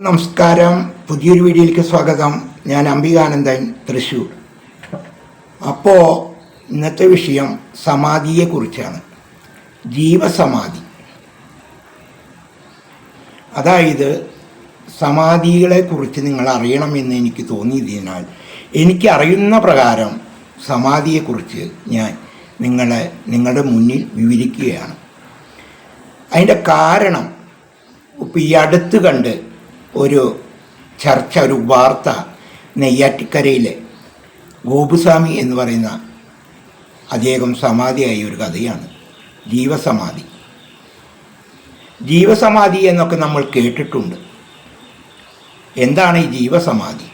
നമസ്കാരം. പുതിയൊരു വീഡിയോയിലേക്ക് സ്വാഗതം. ഞാൻ അംബികാനന്ദൻ തൃശ്ശൂർ അപ്പോൾ ഇന്നത്തെ വിഷയം സമാധിയെക്കുറിച്ചാണ്. ജീവസമാധി. അതായത് സമാധികളെക്കുറിച്ച് നിങ്ങൾ അറിയണമെന്ന് എനിക്ക് തോന്നിയതിനാൽ എനിക്ക് അറിയുന്ന പ്രകാരം സമാധിയെക്കുറിച്ച് ഞാൻ നിങ്ങളെ നിങ്ങളുടെ മുന്നിൽ വിവരിക്കുകയാണ്. അതിന്റെ കാരണം ഇപ്പം ഈ അടുത്ത് കണ്ട് ഒരു ചർച്ച ഒരു വാർത്ത നെയ്യാറ്റിക്കരയിലെ ഗോപുസ്വാമി എന്ന് പറയുന്ന അദ്ദേഹം സമാധിയായ ഒരു കഥയാണ്. ജീവസമാധി. ജീവസമാധി എന്നൊക്കെ നമ്മൾ കേട്ടിട്ടുണ്ട്. എന്താണ് ഈ ജീവസമാധി?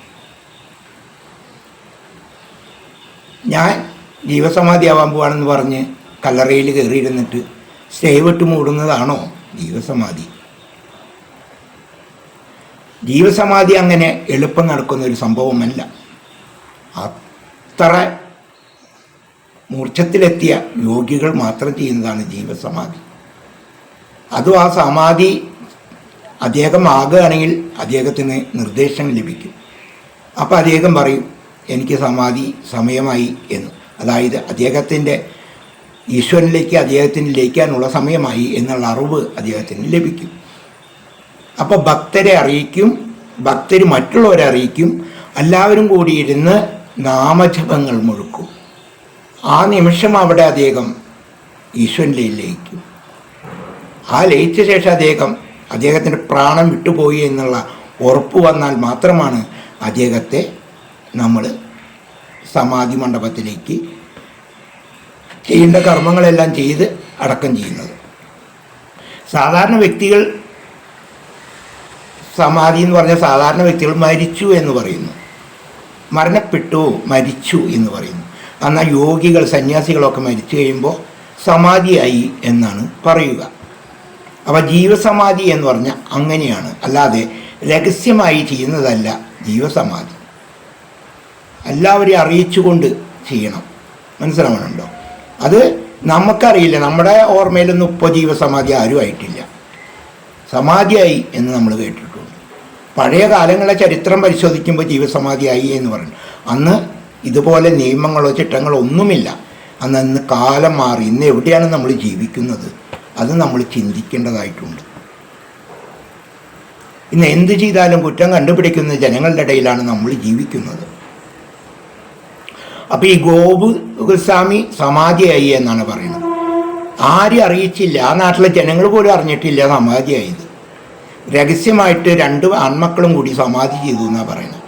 ഞാൻ ജീവസമാധി ആവാൻ പോവാണെന്ന് പറഞ്ഞ് കല്ലറയിൽ കയറിയിരുന്നിട്ട് സ്റ്റേ വിട്ട് മൂടുന്നതാണോ ജീവസമാധി? ജീവസമാധി അങ്ങനെ എളുപ്പം നടക്കുന്ന ഒരു സംഭവമല്ല. അത്ര മൂർച്ഛത്തിലെത്തിയ യോഗികൾ മാത്രം ചെയ്യുന്നതാണ് ജീവസമാധി. അതും ആ സമാധി അദ്ദേഹം ആകുകയാണെങ്കിൽ അദ്ദേഹത്തിന് നിർദ്ദേശം ലഭിക്കും. അപ്പോൾ അദ്ദേഹം പറയും എനിക്ക് സമാധി സമയമായി എന്ന്. അതായത് അദ്ദേഹത്തിന്റെ ഈശ്വരനിലേക്ക് അദ്ദേഹത്തിന് ലയിക്കാനുള്ള സമയമായി എന്നുള്ള അറിവ് അദ്ദേഹത്തിന് ലഭിക്കും. അപ്പോൾ ഭക്തരെ അറിയിക്കും ഭക്തർ മറ്റുള്ളവരെ അറിയിക്കും എല്ലാവരും കൂടി ഇരുന്ന് നാമജപങ്ങൾ മുഴുക്കും. ആ നിമിഷം അവിടെ അദ്ദേഹം ഈശ്വരനിലേക്ക് ലയിക്കും. ആ ലയിച്ച ശേഷം അദ്ദേഹം അദ്ദേഹത്തിന്റെ പ്രാണം വിട്ടുപോയി എന്നുള്ള ഉറപ്പ് വന്നാൽ മാത്രമാണ് അദ്ദേഹത്തെ നമ്മൾ സമാധി മണ്ഡപത്തിലേക്ക് ചെയ്യേണ്ട കർമ്മങ്ങളെല്ലാം ചെയ്ത് അടക്കം ചെയ്യുന്നത്. സാധാരണ വ്യക്തികൾ സമാധി എന്ന് പറഞ്ഞ സാധാരണ വ്യക്തികൾ മരിച്ചു എന്ന് പറയുന്നു. മരണപ്പെട്ടു മരിച്ചു എന്ന് പറയുന്നു. എന്നാൽ യോഗികൾ സന്യാസികളൊക്കെ മരിച്ചു കഴിയുമ്പോൾ സമാധിയായി എന്നാണ് പറയുക. അപ്പോൾ ജീവസമാധി എന്ന് പറഞ്ഞാൽ അങ്ങനെയാണ്. അല്ലാതെ രഹസ്യമായി ചെയ്യുന്നതല്ല ജീവസമാധി. എല്ലാവരെയും അറിയിച്ചുകൊണ്ട് ചെയ്യണം. മനസ്സിലാവണുണ്ടോ അത് നമുക്കറിയില്ല. നമ്മുടെ ഓർമ്മയിലൊന്നും ഇപ്പോൾ ജീവസമാധി ആരും ആയിട്ടില്ല സമാധിയായി എന്ന് നമ്മൾ കേട്ടിട്ടുണ്ട്. പഴയ കാലങ്ങളെ ചരിത്രം പരിശോധിക്കുമ്പോൾ ജീവസമാധിയായി എന്ന് പറഞ്ഞു. അന്ന് ഇതുപോലെ നിയമങ്ങളോ ചിട്ടങ്ങളോ ഒന്നുമില്ല. അന്ന് അന്ന് കാലം മാറി. ഇന്ന് എവിടെയാണ് നമ്മൾ ജീവിക്കുന്നത്? അത് നമ്മൾ ചിന്തിക്കേണ്ടതായിട്ടുണ്ട്. ഇന്ന് എന്ത് ചെയ്താലും കുറ്റം കണ്ടുപിടിക്കുന്ന ജനങ്ങളുടെ ഇടയിലാണ് നമ്മൾ ജീവിക്കുന്നത്. അപ്പോൾ ഈ ഗോപുസ്വാമി സമാധിയായി എന്നാണ് പറയുന്നത്. ആരും അറിയിച്ചില്ല. ആ നാട്ടിലെ ജനങ്ങൾ പോലും അറിഞ്ഞിട്ടില്ല സമാധിയായത്. രഹസ്യമായിട്ട് രണ്ട് ആൺമക്കളും കൂടി സമാധി ചെയ്തു എന്നാണ് പറയുന്നത്.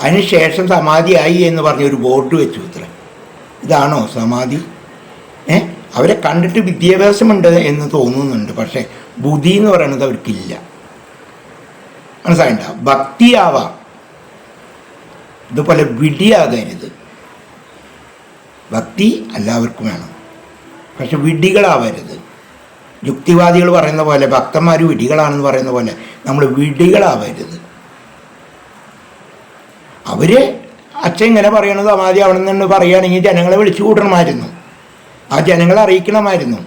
അതിനുശേഷം സമാധിയായി എന്ന് പറഞ്ഞ ഒരു ബോർഡ് വെച്ചു ഇത്ര. ഇതാണോ സമാധി? ഏ? അവരെ കണ്ടിട്ട് വിദ്യാഭ്യാസമുണ്ട് എന്ന് തോന്നുന്നുണ്ട്. പക്ഷേ ബുദ്ധി എന്ന് പറയുന്നത് അവർക്കില്ല. മനസ്സിലായിണ്ട? ഭക്തിയാവാം. ഇതുപോലെ വിടിയാകരുത് ഭക്തി എല്ലാവർക്കും വേണം. പക്ഷെ വിഡികളാവരുത് യുക്തിവാദികൾ പറയുന്ന പോലെ ഭക്തന്മാർ വിടികളാണെന്ന് പറയുന്ന പോലെ നമ്മൾ വിടികളാവരുത് അവർ അച്ഛൻ ഇങ്ങനെ പറയണത് സമാധി നിന്ന് പറയുകയാണെങ്കിൽ ജനങ്ങളെ വിളിച്ചു കൂട്ടണമായിരുന്നു. ആ ജനങ്ങളെ അറിയിക്കണമായിരുന്നു.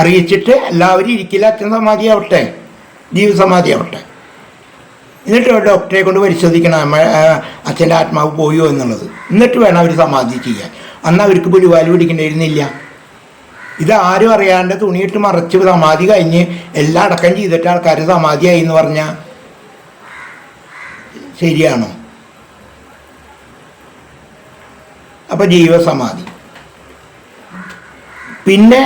അറിയിച്ചിട്ട് എല്ലാവരും ഇരിക്കില്ല അച്ഛൻ സമാധി ആവട്ടെ ജീവസമാധി ആവട്ടെ. എന്നിട്ട് ഡോക്ടറെ കൊണ്ട് പരിശോധിക്കണം അച്ഛന്റെ ആത്മാവ് പോയോ എന്നുള്ളത്. എന്നിട്ട് വേണം അവർ സമാധി ചെയ്യാൻ. അന്ന് അവർക്ക് പുലിവാൽ പിടിക്കേണ്ടിയിരുന്നില്ല. ഇത് ആരും അറിയാണ്ട് തുണിയിട്ട് മറച്ച് സമാധി കഴിഞ്ഞ് എല്ലാം അടക്കം ചെയ്തിട്ട് ആൾക്കാർ സമാധിയായി എന്ന് പറഞ്ഞാൽ ശരിയാണോ? അപ്പൊ ജീവസമാധി. പിന്നെ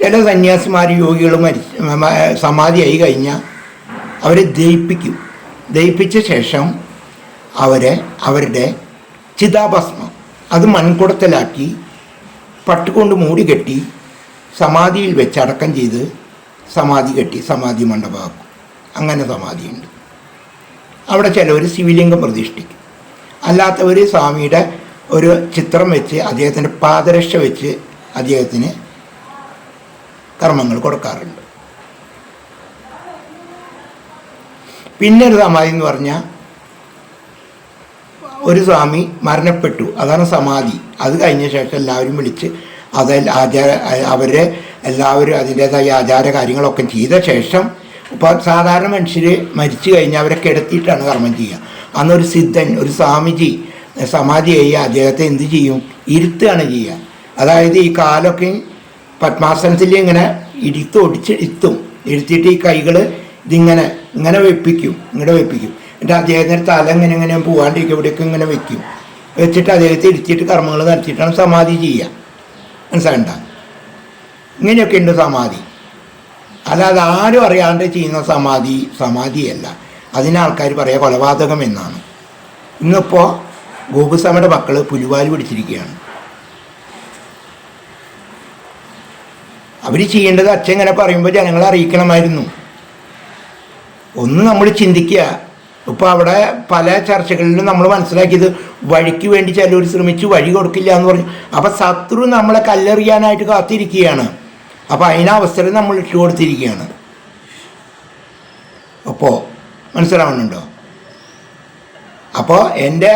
ചില സന്യാസിമാർ യോഗികൾ മ- സമാധിയായി കഴിഞ്ഞാൽ അവരെ ദയിപ്പിക്കും ദയിപ്പിച്ച ശേഷം അവരെ അവരുടെ ചിതാഭസ്മം അത് മൺകുടത്തിലാക്കി പട്ടുകൊണ്ട് മൂടി കെട്ടി സമാധിയിൽ വെച്ച് അടക്കം ചെയ്ത് സമാധി കെട്ടി സമാധി മണ്ഡപമാക്കും. അങ്ങനെ സമാധിയുണ്ട്. അവിടെ ചിലവർ ശിവലിംഗം പ്രതിഷ്ഠിക്കും. അല്ലാത്തവർ സ്വാമിയുടെ ഒരു ചിത്രം വെച്ച് അദ്ദേഹത്തിന്റെ പാദരക്ഷ വെച്ച് അദ്ദേഹത്തിന് കർമ്മങ്ങൾ കൊടുക്കാറുണ്ട്. പിന്നെ ഒരു സമാധി എന്ന് പറഞ്ഞാൽ ഒരു സ്വാമി മരണപ്പെട്ടു. അതാണ് സമാധി. അത് കഴിഞ്ഞ ശേഷം എല്ലാവരും വിളിച്ച് അത് ആചാര അവരെ എല്ലാവരും അതിന്റേതായ ആചാര കാര്യങ്ങളൊക്കെ ചെയ്ത ശേഷം ഇപ്പോൾ സാധാരണ മനുഷ്യർ മരിച്ചു കഴിഞ്ഞാൽ അവരെ കിടത്തിയിട്ടാണ് കർമ്മം ചെയ്യുക. അന്നൊരു സിദ്ധൻ ഒരു സ്വാമിജി സമാധി ചെയ്യുക അദ്ദേഹത്തെ എന്ത് ചെയ്യും? ഇരുത്തുകയാണ് ചെയ്യുക. അതായത് ഈ കാലൊക്കെ പത്മാസനത്തിൽ ഇങ്ങനെ ഇരുത്ത് ഒടിച്ച് ഇരുത്തും. ഇരുത്തിയിട്ട് ഈ കൈകൾ ഇതിങ്ങനെ ഇങ്ങനെ വെപ്പിക്കും ഇങ്ങനെ വെപ്പിക്കും. എന്നിട്ട് അദ്ദേഹത്തിന്റെ തല ഇങ്ങനെ ഇങ്ങനെ പോകാണ്ടിരിക്കും ഇവിടേക്ക് ഇങ്ങനെ വെക്കും വെച്ചിട്ട് അദ്ദേഹത്തെ ഇരുത്തിയിട്ട് കർമ്മങ്ങൾ നടത്തിയിട്ടാണ് സമാധി ചെയ്യുക. മനസ്സിലണ്ട ഇങ്ങനെയൊക്കെ ഉണ്ട് സമാധി. അല്ലാതെ ആരും അറിയാണ്ട് ചെയ്യുന്ന സമാധി സമാധിയല്ല. അതിന് ആൾക്കാർ പറയുക കൊലപാതകം എന്നാണ്. ഇന്നിപ്പോൾ ഗോപുസ്വാമിയുടെ മക്കൾ പുലിവാൽ പിടിച്ചിരിക്കുകയാണ്. അവർ ചെയ്യേണ്ടത് അച്ഛൻ ഇങ്ങനെ പറയുമ്പോൾ ജനങ്ങളെ അറിയിക്കണമായിരുന്നു. ഒന്ന് നമ്മൾ ചിന്തിക്കുക. ഇപ്പോൾ അവിടെ പല ചർച്ചകളിലും നമ്മൾ മനസ്സിലാക്കിയത് വഴിക്ക് വേണ്ടി ചിലർ ശ്രമിച്ചു വഴി കൊടുക്കില്ല എന്ന് പറഞ്ഞു. അപ്പം ശത്രു നമ്മളെ കല്ലെറിയാനായിട്ട് കാത്തിരിക്കുകയാണ്. അപ്പോൾ അതിനവസരം നമ്മൾ ഇട്ട് കൊടുത്തിരിക്കുകയാണ്. അപ്പോൾ മനസ്സിലാവുന്നുണ്ടോ? അപ്പോൾ എന്റെ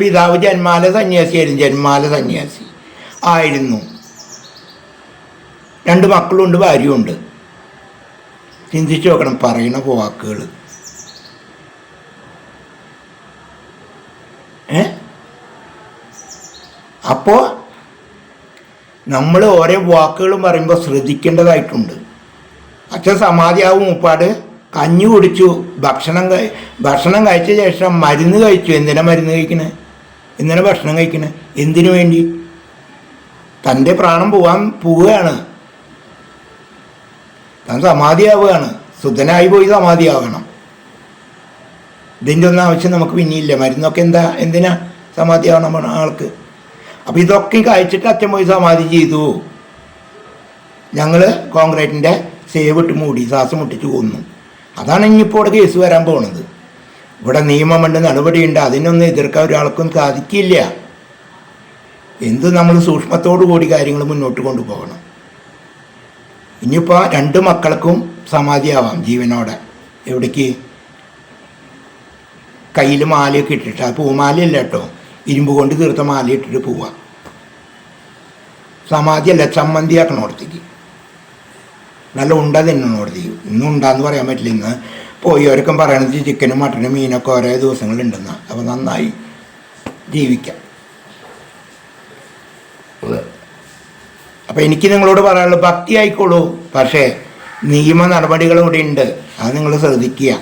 പിതാവ് ജന്മാല സന്യാസിയായിരുന്നു ജന്മാല സന്യാസി ആയിരുന്നു. രണ്ട് മക്കളുണ്ട് ഭാര്യയുണ്ട്. ചിന്തിച്ചു നോക്കണം പറയണ വാക്കുകൾ അപ്പോൾ നമ്മൾ ഓരോ വാക്കുകളും പറയുമ്പോൾ ശ്രദ്ധിക്കേണ്ടതായിട്ടുണ്ട്. അച്ഛൻ സമാധിയാവും ഉപ്പാട്. കഞ്ഞി കുടിച്ചു. ഭക്ഷണം ഭക്ഷണം കഴിച്ച ശേഷം മരുന്ന് കഴിച്ചു. എന്തിനാ മരുന്ന് കഴിക്കണേ? എന്തിനാ ഭക്ഷണം കഴിക്കണേ? എന്തിനു വേണ്ടി? തന്റെ പ്രാണം പോവാൻ പോവുകയാണ്. താൻ സമാധിയാവുകയാണ്. ശുദ്ധനായി പോയി സമാധിയാവണം. ഇതിന്റെ ഒന്നും ആവശ്യം നമുക്ക് പിന്നെയില്ല മരുന്നൊക്കെ എന്താ എന്തിനാ സമാധിയാവണം ആൾക്ക്. അപ്പം ഇതൊക്കെ കഴിച്ചിട്ട് അച്ഛൻ പോയി സമാധി ചെയ്തു. ഞങ്ങൾ കോൺക്രീറ്റിന്റെ സേവ് ഇട്ട് മൂടി ശ്വാസം മുട്ടിച്ച് കൊന്നു. അതാണ് ഇനിയിപ്പോൾ ഇവിടെ കേസ് വരാൻ പോണത്. ഇവിടെ നിയമമുണ്ട് നടപടിയുണ്ട്. അതിനൊന്നും എതിർക്കാൻ ഒരാൾക്കും സാധിക്കില്ല. എന്ത് നമ്മൾ സൂക്ഷ്മത്തോടു കൂടി കാര്യങ്ങൾ മുന്നോട്ട് കൊണ്ടുപോകണം. ഇനിയിപ്പോൾ രണ്ട് മക്കൾക്കും സമാധിയാവാം ജീവനോടെ. എവിടേക്ക്? കയ്യിൽ മാലയൊക്കെ ഇട്ടിട്ട്. ആ പൂമാലയല്ല കേട്ടോ. ഇരുമ്പ് കൊണ്ട് തീർത്ത മാല ഇട്ടിട്ട് പോവുക സമാധിയല്ല ചമ്മന്തിയാക്കണോടത്തേക്ക് നല്ല ഉണ്ട തിന്നണോടത്തേക്ക് ഇന്നും ഉണ്ടാന്ന് പറയാൻ പറ്റില്ല. ഇന്ന് പോയവരൊക്കെ പറയണത് ചിക്കനും മട്ടനും മീനൊക്കെ ഓരോ ദിവസങ്ങളുണ്ടെന്ന് അപ്പോൾ നന്നായി ജീവിക്കാം. അപ്പോൾ എനിക്ക് നിങ്ങളോട് പറയാനുള്ളത് ഭക്തി ആയിക്കോളൂ പക്ഷേ നിയമ നടപടികളും കൂടി ഉണ്ട്. അത് നിങ്ങൾ ശ്രദ്ധിക്കുക.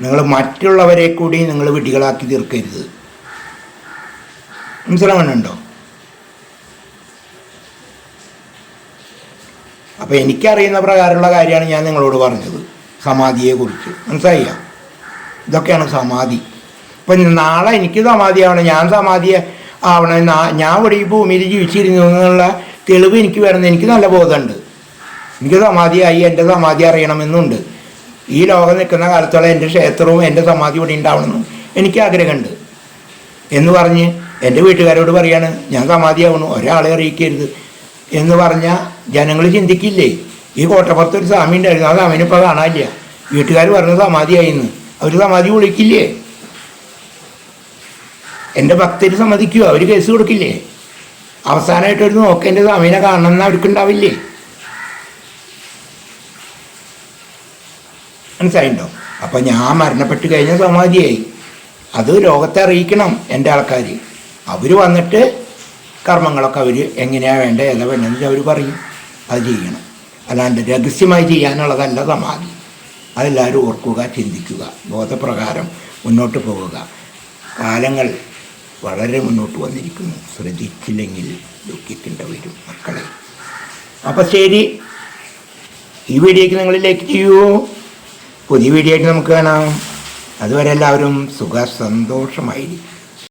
നിങ്ങൾ മറ്റുള്ളവരെ കൂടി നിങ്ങൾ വിടികളാക്കി തീർക്കരുത്. മനസ്സിലാവുന്നുണ്ടോ? അപ്പോൾ എനിക്കറിയുന്ന പ്രകാരമുള്ള കാര്യമാണ് ഞാൻ നിങ്ങളോട് പറഞ്ഞത്. സമാധിയെക്കുറിച്ച് മനസ്സിലായില്ല? ഇതൊക്കെയാണ് സമാധി. ഇപ്പം നാളെ എനിക്ക് സമാധി ആവണം ഞാൻ സമാധി ആവണം. ഞാൻ ഇവിടെ ഈ ഭൂമിയിൽ ജീവിച്ചിരുന്നു എന്നുള്ള തെളിവ് എനിക്ക് വരുന്നത് എനിക്ക് നല്ല ബോധമുണ്ട്. എനിക്ക് സമാധിയായി എന്റെ സമാധി അറിയണമെന്നുണ്ട്. ഈ ലോകം നിൽക്കുന്ന കാലത്തോളം എന്റെ ക്ഷേത്രവും എന്റെ സമാധി ഇവിടെ ഉണ്ടാവണമെന്നും എനിക്ക് ആഗ്രഹമുണ്ട്. എന്ന് പറഞ്ഞ് എന്റെ വീട്ടുകാരോട് പറയാണ് ഞാൻ സമാധിയാവണു ഒരാളെ അറിയിക്കരുത്. എന്ന് പറഞ്ഞാൽ ജനങ്ങൾ ചിന്തിക്കില്ലേ? ഈ കോട്ടപ്പുറത്ത് ഒരു സ്വാമി ഉണ്ടായിരുന്നു ആ സ്വാമിനെ ഇപ്പോൾ കാണാനില്ല. വീട്ടുകാർ പറഞ്ഞ സമാധിയായിന്ന്. അവർ സമാധി വിളിക്കില്ലേ? എന്റെ ഭക്തർ സമ്മതിക്കുമോ അവർ കേസ് കൊടുക്കില്ലേ? അവസാനമായിട്ടൊരു കാണണം സ്വാമീനെ കാണണമെന്ന് അവർക്കുണ്ടാവില്ലേ? മനസ്സിലായിട്ടോ അപ്പം ഞാൻ മരണപ്പെട്ട് കഴിഞ്ഞാൽ സമാധിയായി. അത് രോഗത്തെ അറിയിക്കണം എന്റെ ആൾക്കാർ അവർ വന്നിട്ട് കർമ്മങ്ങളൊക്കെ അവർ എങ്ങനെയാണ് വേണ്ടത് ഏതാ വേണ്ടതെന്ന് അവർ പറയും. അത് ചെയ്യണം. അല്ലാണ്ട് രഹസ്യമായി ചെയ്യാനുള്ളതല്ല സമാധി. അതെല്ലാവരും ഓർക്കുക ചിന്തിക്കുക ബോധപ്രകാരം മുന്നോട്ട് പോവുക. കാലങ്ങൾ വളരെ മുന്നോട്ട് വന്നിരിക്കുന്നു. ശ്രദ്ധിച്ചില്ലെങ്കിൽ ദുഃഖിക്കേണ്ട വരും മക്കളെ. അപ്പം ശരി. ഈ വീഡിയോയ്ക്ക് നിങ്ങൾ ലൈക്ക് ചെയ്യൂ. പുതിയ വീഡിയോ ആയിട്ട് നമുക്ക് കാണാം. അതുവരെ എല്ലാവരും സുഖ സന്തോഷമായിരിക്കും.